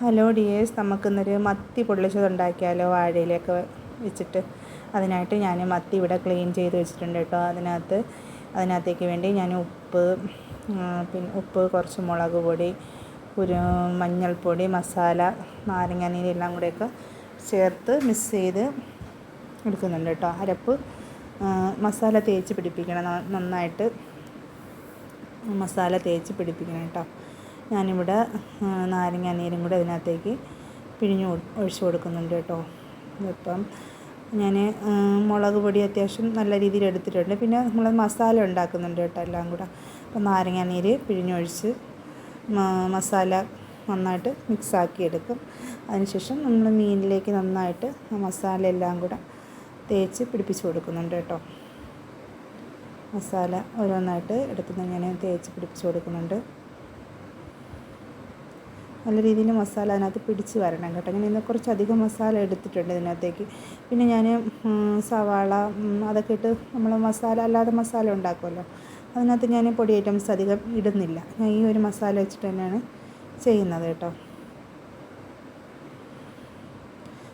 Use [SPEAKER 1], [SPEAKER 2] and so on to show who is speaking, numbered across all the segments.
[SPEAKER 1] Hello dears നമുക്കിന്നൊരു മത്തി പൊള്ളിച്ചത് ഉണ്ടാക്കിയാലോ വാഴയിലൊക്കെ വെച്ചിട്ട്. അതിനായിട്ട് ഞാൻ മത്തി ഇവിടെ ക്ലീൻ ചെയ്ത് വെച്ചിട്ടുണ്ട് കേട്ടോ. അതിനകത്ത് അതിനകത്തേക്ക് വേണ്ടി ഞാൻ ഉപ്പ് പിന്നെ ഉപ്പ് കുറച്ച് മുളക് പൊടി ഒരു മഞ്ഞൾപ്പൊടി മസാല നാരങ്ങാനീര് എല്ലാം കൂടെയൊക്കെ ചേർത്ത് മിക്സ് ചെയ്ത് എടുക്കുന്നുണ്ട് കേട്ടോ. അരപ്പ് മസാല തേച്ച് പിടിപ്പിക്കണം. നന്നായിട്ട് മസാല തേച്ച് പിടിപ്പിക്കണം കേട്ടോ. ഞാനിവിടെ നാരങ്ങ നീരും കൂടെ ഇതിനകത്തേക്ക് പിഴിഞ്ഞ് ഒഴിച്ചു കൊടുക്കുന്നുണ്ട് കേട്ടോ. ഇപ്പം ഞാൻ മുളക് പൊടി അത്യാവശ്യം നല്ല രീതിയിൽ എടുത്തിട്ടുണ്ട്. പിന്നെ നമ്മൾ മസാല ഉണ്ടാക്കുന്നുണ്ട് കേട്ടോ എല്ലാം കൂടെ. അപ്പം നാരങ്ങ നീര് പിഴിഞ്ഞൊഴിച്ച് മസാല നന്നായിട്ട് മിക്സാക്കി എടുക്കും. അതിനുശേഷം നമ്മൾ മീനിലേക്ക് നന്നായിട്ട് മസാല എല്ലാം കൂടെ തേച്ച് പിടിപ്പിച്ച് കൊടുക്കുന്നുണ്ട് കേട്ടോ. മസാല ഓരോന്നായിട്ട് എടുക്കുന്ന ഞാൻ തേച്ച് പിടിപ്പിച്ച് കൊടുക്കുന്നുണ്ട്. നല്ല രീതിയിൽ മസാല അതിനകത്ത് പിടിച്ച് വരണം കേട്ടോ. ഞാൻ ഇന്ന് കുറച്ചധികം മസാല എടുത്തിട്ടുണ്ട് ഇതിനകത്തേക്ക്. പിന്നെ ഞാൻ സവാള അതൊക്കെ ഇട്ട് നമ്മൾ മസാല അല്ലാതെ മസാല ഉണ്ടാക്കുമല്ലോ. അതിനകത്ത് ഞാൻ പൊടി ഐറ്റംസ് അധികം ഇടുന്നില്ല. ഞാൻ ഈ ഒരു മസാല വെച്ചിട്ട് തന്നെയാണ് ചെയ്യുന്നത് കേട്ടോ.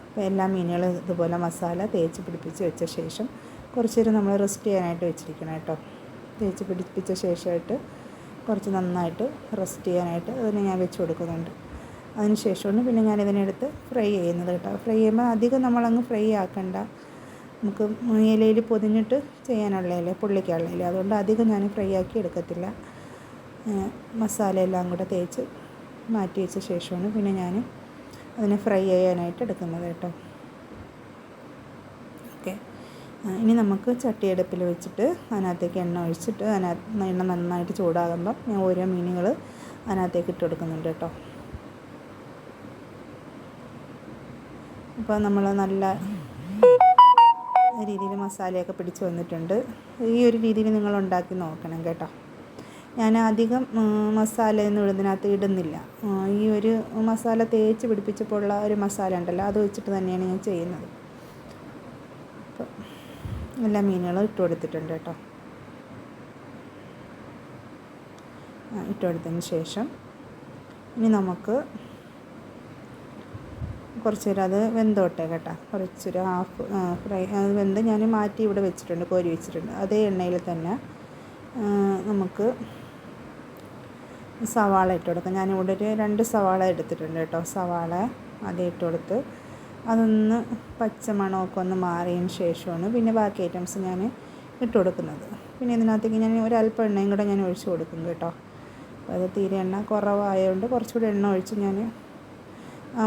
[SPEAKER 1] അപ്പോൾ എല്ലാ മീനുകളും ഇതുപോലെ മസാല തേച്ച് പിടിപ്പിച്ച് വെച്ച ശേഷം കുറച്ച് നേരം നമ്മൾ റെസ്റ്റ് ചെയ്യാനായിട്ട് വെച്ചിരിക്കണം കേട്ടോ. തേച്ച് പിടിപ്പിച്ച ശേഷമായിട്ട് കുറച്ച് നന്നായിട്ട് റെസ്റ്റ് ചെയ്യാനായിട്ട് അതിനെ ഞാൻ വെച്ച് കൊടുക്കുന്നുണ്ട്. അതിന് ശേഷമാണ് പിന്നെ ഞാൻ ഇതിനെടുത്ത് ഫ്രൈ ചെയ്യുന്നത് കേട്ടോ. ഫ്രൈ ചെയ്യുമ്പോൾ അധികം നമ്മളങ്ങ് ഫ്രൈ ആക്കണ്ട. നമുക്ക് ഇലയിൽ പൊതിഞ്ഞിട്ട് ചെയ്യാനുള്ളതല്ലേ പുള്ളിക്കുള്ളതല്ലേ അതുകൊണ്ട് അധികം ഞാൻ ഫ്രൈ ആക്കി എടുക്കത്തില്ല. മസാലയെല്ലാം കൂടെ തേച്ച് മാറ്റി വെച്ച ശേഷമാണ് പിന്നെ ഞാൻ അതിനെ ഫ്രൈ ചെയ്യാനായിട്ട് എടുക്കുന്നത് കേട്ടോ. ഓക്കെ. ഇനി നമുക്ക് ചട്ടിയടുപ്പിൽ വെച്ചിട്ട് അതിനകത്തേക്ക് എണ്ണ ഒഴിച്ചിട്ട് അതിനകത്ത് എണ്ണ നന്നായിട്ട് ചൂടാകുമ്പം ഞാൻ ഓരോ മീനുകൾ അതിനകത്തേക്ക് ഇട്ട് കൊടുക്കുന്നുണ്ട് കേട്ടോ. അപ്പോൾ നമ്മൾ നല്ല രീതിയിൽ മസാലയൊക്കെ പിടിച്ച് വന്നിട്ടുണ്ട്. ഈ ഒരു രീതിയിൽ നിങ്ങൾ ഉണ്ടാക്കി നോക്കണം കേട്ടോ. ഞാൻ അധികം മസാല മസാലയൊന്നും ഇതിനകത്ത് ഇടുന്നില്ല. ഈ ഒരു മസാല തേച്ച് പിടിപ്പിച്ചപ്പോൾ ഉള്ള ഒരു മസാല ഉണ്ടല്ലോ അത് വെച്ചിട്ട് തന്നെയാണ് ഞാൻ ചെയ്യുന്നത്. അപ്പോൾ എല്ലാ മീനുകളും ഇട്ട് കൊടുത്തിട്ടുണ്ട് കേട്ടോ. ഇട്ട് കൊടുത്തതിന് ശേഷം ഇനി നമുക്ക് കുറച്ച് നേരം അത് വെന്തോട്ടെ കേട്ടോ. കുറച്ചൊരു ഹാഫ് ഫ്രൈ അത് വെന്ത് ഞാൻ മാറ്റി ഇവിടെ വെച്ചിട്ടുണ്ട് കോരി വെച്ചിട്ടുണ്ട്. അതേ എണ്ണയിൽ തന്നെ നമുക്ക് സവാള ഇട്ട് കൊടുക്കാം. ഞാനിവിടെ ഒരു രണ്ട് സവാള എടുത്തിട്ടുണ്ട് കേട്ടോ. സവാള ആദ്യം ഇട്ട് കൊടുത്ത് അതൊന്ന് പച്ചമണമൊക്കെ ഒന്ന് മാറിയതിന് ശേഷമാണ് പിന്നെ ബാക്കി ഐറ്റംസ് ഞാൻ ഇട്ട് കൊടുക്കുന്നത്. പിന്നെ ഇതിനകത്തേക്ക് ഞാൻ ഒരല്പം എണ്ണയും കൂടെ ഞാൻ ഒഴിച്ച് കൊടുക്കും കേട്ടോ. അപ്പോൾ അത് തീരെ എണ്ണ കുറവായതുകൊണ്ട് കുറച്ചുകൂടി എണ്ണ ഒഴിച്ച് ഞാൻ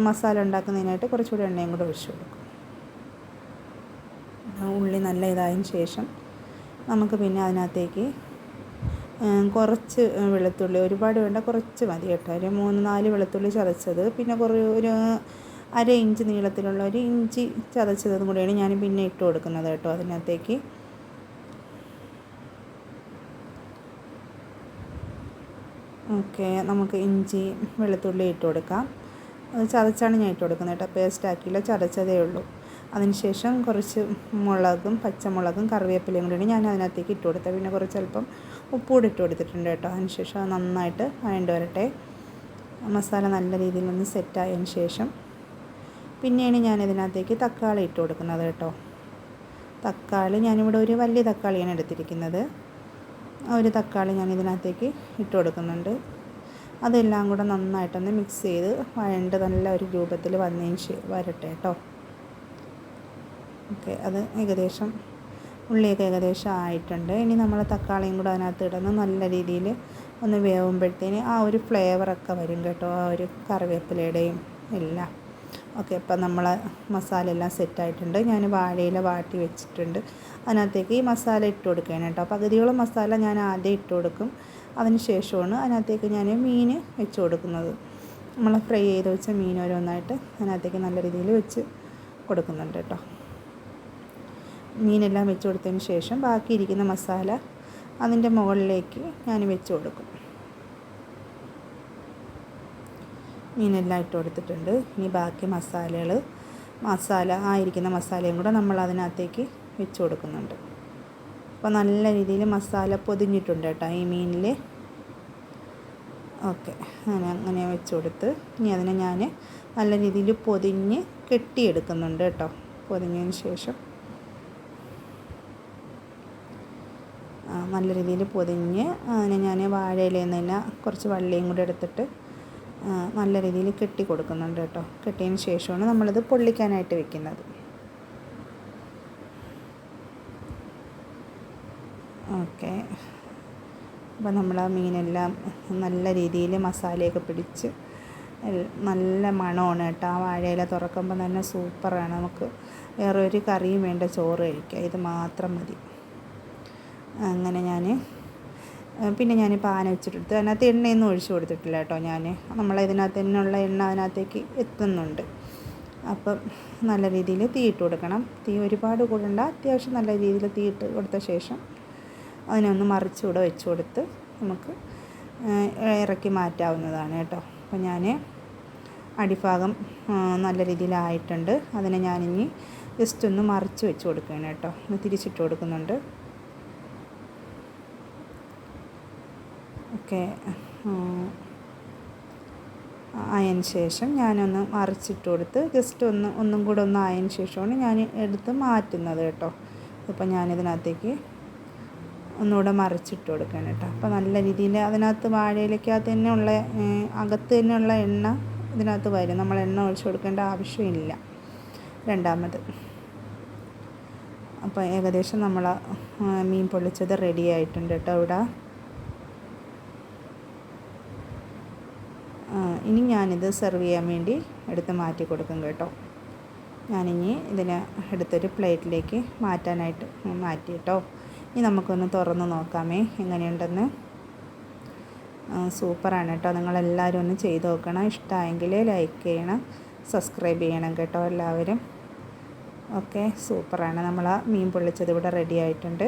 [SPEAKER 1] മസാല ഉണ്ടാക്കുന്നതിനായിട്ട് കുറച്ചുകൂടി എണ്ണയും കൂടെ ഒഴിച്ചു കൊടുക്കും. ഉള്ളി നല്ല ഇതായതിന് ശേഷം നമുക്ക് പിന്നെ അതിനകത്തേക്ക് കുറച്ച് വെളുത്തുള്ളി ഒരുപാട് വേണ്ട കുറച്ച് മതി കേട്ടോ. ഒരു മൂന്ന് നാല് വെളുത്തുള്ളി ചതച്ചത് പിന്നെ കുറേ ഒരു അര ഇഞ്ച് നീളത്തിലുള്ള ഒരു ഇഞ്ചി ചതച്ചതും കൂടിയാണ് ഞാൻ പിന്നെ ഇട്ട് കൊടുക്കുന്നത് കേട്ടോ അതിനകത്തേക്ക്. ഓക്കെ നമുക്ക് ഇഞ്ചി വെളുത്തുള്ളി ഇട്ട് കൊടുക്കാം. അത് ചതച്ചാണ് ഞാൻ ഇട്ട് കൊടുക്കുന്നത് കേട്ടോ. പേസ്റ്റ് ആക്കിയില്ല ചതച്ചതേ ഉള്ളൂ. അതിനുശേഷം കുറച്ച് മുളകും പച്ചമുളകും കറിവേപ്പിലയും കൂടിയാണ് ഞാൻ അതിനകത്തേക്ക് ഇട്ട് കൊടുത്തത് പിന്നെ കുറച്ച് അല്പം ഉപ്പൂടെ ഇട്ട് കൊടുത്തിട്ടുണ്ട് കേട്ടോ. അതിനുശേഷം അത് നന്നായിട്ട് വഴണ്ട് വരട്ടെ. മസാല നല്ല രീതിയിൽ ഒന്ന് സെറ്റായതിന് ശേഷം പിന്നെയാണ് ഞാൻ ഇതിനകത്തേക്ക് തക്കാളി ഇട്ട് കൊടുക്കുന്നത് കേട്ടോ. തക്കാളി ഞാനിവിടെ ഒരു വലിയ തക്കാളിയാണ് എടുത്തിരിക്കുന്നത്. ഒരു തക്കാളി ഞാൻ ഇതിനകത്തേക്ക് ഇട്ട് കൊടുക്കുന്നുണ്ട്. അതെല്ലാം കൂടെ നന്നായിട്ടൊന്ന് മിക്സ് ചെയ്ത് വഴണ്ട് നല്ല ഒരു രൂപത്തിൽ വന്നതിന് വരട്ടെ കേട്ടോ ഓക്കെ അത് ഏകദേശം ഉള്ളിയൊക്കെ ഏകദേശം ആയിട്ടുണ്ട്. ഇനി നമ്മൾ തക്കാളിയും കൂടെ അതിനകത്ത് ഇടുന്ന നല്ല രീതിയിൽ ഒന്ന് വേവുമ്പോഴത്തേന് ആ ഒരു ഫ്ലേവറൊക്കെ വരും കേട്ടോ ആ ഒരു കറിവേപ്പിലയുടെയും എല്ലാം. ഓക്കെ ഇപ്പം നമ്മൾ മസാല എല്ലാം സെറ്റായിട്ടുണ്ട് ഞാൻ വാഴയില വാട്ടി വെച്ചിട്ടുണ്ട്. അതിനകത്തേക്ക് ഈ മസാല ഇട്ട് കൊടുക്കുകയാണ് കേട്ടോ. പകുതിയോളം മസാല ഞാൻ ആദ്യം ഇട്ട് കൊടുക്കും. അതിന് ശേഷമാണ് അതിനകത്തേക്ക് ഞാൻ മീൻ വെച്ച് കൊടുക്കുന്നത്. നമ്മൾ ഫ്രൈ ചെയ്ത് വെച്ച മീൻ ഓരോന്നായിട്ട് അതിനകത്തേക്ക് നല്ല രീതിയിൽ വെച്ച് കൊടുക്കുന്നുണ്ട് കേട്ടോ. മീനെല്ലാം വെച്ച് കൊടുത്തതിന് ശേഷം ബാക്കി ഇരിക്കുന്ന മസാല അതിന്റെ മുകളിലേക്ക് ഞാൻ വെച്ച് കൊടുക്കും. മീനെല്ലാം ഇട്ട് കൊടുത്തിട്ടുണ്ട്. ഇനി ബാക്കി മസാലകൾ മസാല ആയിരിക്കുന്ന മസാലയും കൂടെ നമ്മൾ അതിനകത്തേക്ക് വെച്ച് കൊടുക്കുന്നുണ്ട്. അപ്പോൾ നല്ല രീതിയിൽ മസാല പൊതിഞ്ഞിട്ടുണ്ട് കേട്ടോ ഈ മീനിൽ ഓക്കെ അങ്ങനെ അങ്ങനെ വെച്ച് കൊടുത്ത് ഇനി അതിനെ ഞാൻ നല്ല രീതിയിൽ പൊതിഞ്ഞ് കെട്ടിയെടുക്കുന്നുണ്ട് കേട്ടോ പൊതിഞ്ഞതിന് ശേഷം. നല്ല രീതിയിൽ പൊതിഞ്ഞ് അതിനെ ഞാൻ വാഴയിലയിൽ നിന്ന് കുറച്ച് വള്ളിയും കൂടി എടുത്തിട്ട് നല്ല രീതിയിൽ കെട്ടി കൊടുക്കുന്നുണ്ട് കേട്ടോ. കെട്ടിയതിന് ശേഷമാണ് നമ്മളിത് പൊള്ളിക്കാനായിട്ട് വെക്കുന്നത്. ഓക്കെ. അപ്പോൾ നമ്മൾ ആ മീനെല്ലാം നല്ല രീതിയിൽ മസാലയൊക്കെ പിടിച്ച് നല്ല മണമാണ് കേട്ടോ. ആ വാഴയില തുറക്കുമ്പോൾ തന്നെ സൂപ്പറാണ്. നമുക്ക് വേറെ ഒരു കറിയും വേണ്ട ചോറ് കഴിക്കുക ഇത് മാത്രം മതി. അങ്ങനെ ഞാൻ പിന്നെ ഞാൻ പാന വെച്ചിട്ടെടുത്ത്. അതിനകത്ത് എണ്ണയൊന്നും ഒഴിച്ചു കൊടുത്തിട്ടില്ല കേട്ടോ ഞാൻ നമ്മൾ ഇതിനകത്ത് തന്നെയുള്ള എണ്ണ അതിനകത്തേക്ക് എത്തുന്നുണ്ട്. അപ്പം നല്ല രീതിയിൽ തീ ഇട്ട് കൊടുക്കണം. തീ ഒരുപാട് കൂടണ്ട. അത്യാവശ്യം നല്ല രീതിയിൽ തീ ഇട്ട് കൊടുത്ത ശേഷം അതിനൊന്ന് മറിച്ചുകൂടെ വെച്ച് കൊടുത്ത് നമുക്ക് ഇറക്കി മാറ്റാവുന്നതാണ് കേട്ടോ. അപ്പോൾ ഞാൻ അടിഭാഗം നല്ല രീതിയിലായിട്ടുണ്ട്. അതിനെ ഞാനിനി ജസ്റ്റ് ഒന്ന് മറിച്ച് വെച്ച് കൊടുക്കുകയാണ് കേട്ടോ. ഒന്ന് തിരിച്ചിട്ട് കൊടുക്കുന്നുണ്ട്. ഒക്കെ ആയതിന് ശേഷം ഞാനൊന്ന് മറിച്ചിട്ട് കൊടുത്ത് ജസ്റ്റ് ഒന്ന് ഒന്നും കൂടെ ഒന്ന് ആയതിന് ശേഷമാണ് ഞാൻ എടുത്ത് മാറ്റുന്നത് കേട്ടോ. ഇപ്പം ഞാനിതിനകത്തേക്ക് ഒന്നുകൂടെ മറിച്ചിട്ട് കൊടുക്കണം കേട്ടോ. അപ്പോൾ നല്ല രീതിയിൽ അതിനകത്ത് വാഴയിലേക്കകത്ത് തന്നെ ഉള്ള അകത്ത് തന്നെ ഉള്ള എണ്ണ ഇതിനകത്ത് വരും. നമ്മൾ എണ്ണ ഒഴിച്ച് കൊടുക്കേണ്ട ആവശ്യമില്ല. രണ്ടാമത് അപ്പോൾ ഏകദേശം നമ്മൾ മീൻ പൊള്ളിച്ചത് റെഡി ആയിട്ടുണ്ട് കേട്ടോ ഇവിടെ. ഇനി ഞാനിത് സെർവ് ചെയ്യാൻ വേണ്ടി എടുത്ത് മാറ്റി കൊടുക്കും കേട്ടോ. ഞാനിനി ഇതിനെ എടുത്തൊരു പ്ലേറ്റിലേക്ക് മാറ്റാനായിട്ട് മാറ്റി കേട്ടോ. ഇനി നമുക്കൊന്ന് തുറന്ന് നോക്കാമേ. എങ്ങനെയുണ്ടെന്ന്? സൂപ്പറാണ് കേട്ടോ. നിങ്ങളെല്ലാവരും ഒന്ന് ചെയ്ത് നോക്കണം. ഇഷ്ടമായെങ്കിൽ ലൈക്ക് ചെയ്യണം. സബ്സ്ക്രൈബ് ചെയ്യണം കേട്ടോ എല്ലാവരും. ഓക്കെ സൂപ്പറാണ്. നമ്മൾ ആ മീൻ പൊള്ളിച്ചത് ഇവിടെ റെഡി ആയിട്ടുണ്ട്.